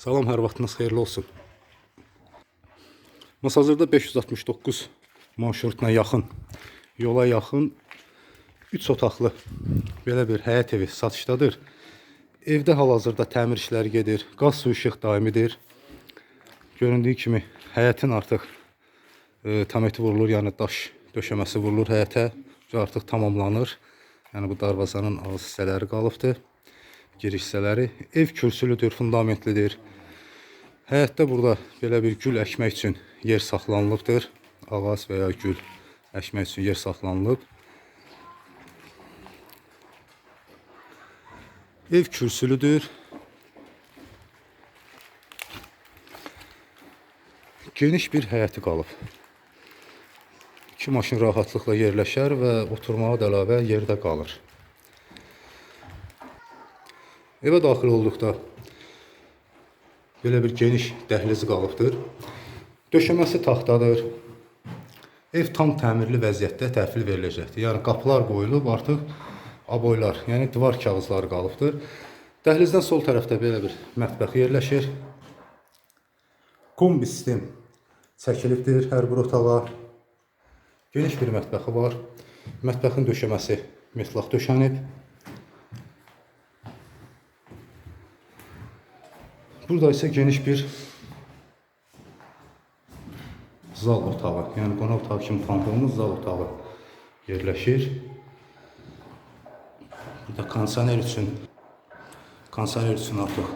Salam, hər vaxtınız xeyirli olsun. Masazırda 569 marşrutuna yaxın, yola yaxın 3 otaqlı belə bir həyət evi satışdadır. Evdə hal-hazırda təmir işləri gedir, qaz su işıq daimidir. Göründüyü kimi həyətin artıq e, tameti vurulur, yəni daş döşəməsi vurulur həyətə. Bu artıq tamamlanır. Yəni bu darvazanın ağız hissələri qalıbdır. Giriş hissələri. Ev kürsülüdür, fundamentlidir. Həyətdə burada belə bir gül əkmək üçün yer saxlanılıbdır. Ağac və ya gül əkmək üçün yer saxlanılıb. Ev kürsülüdür. Geniş bir həyəti qalıb. İki maşın rahatlıqla yerləşər və oturmağa da əlavə yerdə qalır. Evə daxil olduqda belə bir geniş dəhlizi qalıbdır. Döşəməsi taxtadır. Ev tam təmirli vəziyyətdə təhvil veriləcəkdir. Yəni qapılar qoyulub, artıq aboylar, yəni divar kağızları qalıbdır. Dəhlizdən sol tərəfdə belə bir mətbəx yerləşir. Kombi sistem çəkilibdir hər bir otağa. Geniş bir mətbəxi var. Mətbəxin döşəməsi metlaq döşənib. Burada isə geniş bir zal otağı, yəni qonaq otağı kimi tanıdığımız zal otağı yerləşir. Burada kondisioner üçün kondisioner üçün artıq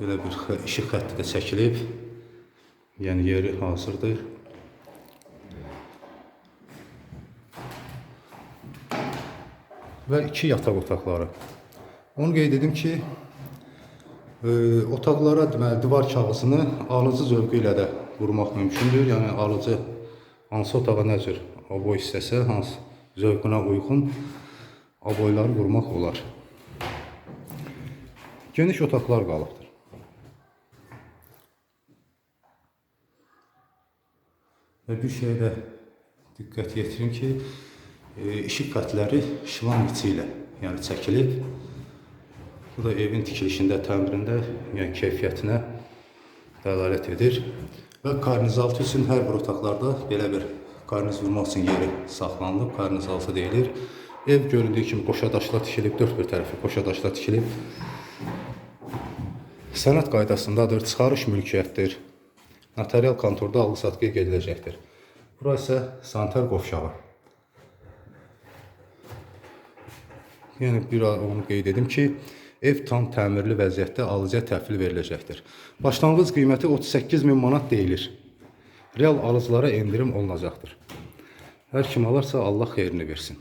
belə bir işıq xətti də çəkilib. Yəni yeri hazırdır. Və iki yataq otaqları. Onu qeyd edim ki, otaqlara deməli divar kağızını alıcı zövqü ilə də vurmaq mümkündür. Yəni alıcı hansı otağa nə cür aboy istəsə, hansı zövqünə uyğun aboyları vurmaq olar. Geniş otaqlar qalıbdır. Və bir şeyə də diqqət yetirin ki, e, işıq xətləri şivan içi ilə yəni çəkilib. Bu da evin tikilişində, təmirində, yəni keyfiyyətinə dəlalət edir. Və karnizaltı üçün hər bir otaqlarda belə bir karniz vurmaq üçün yeri saxlanılıb, karnizaltı deyilir. Ev göründüyü kimi qoşa daşla tikilib, dörd bir tərəfi qoşa daşla tikilib. Sənəd qaydasındadır, çıxarış mülkiyyətdir. Notarial kontorda alqı-satqıya gediləcəkdir. Bura isə sanitar qovşağı. Yəni bir onu qeyd edim ki, ev tam təmirli vəziyyətdə alıcıya təhvil veriləcəkdir. Başlanğıc qiyməti 38 min manat deyilir. Real alıcılara endirim olunacaqdır. Hər kim alarsa Allah xeyrini versin.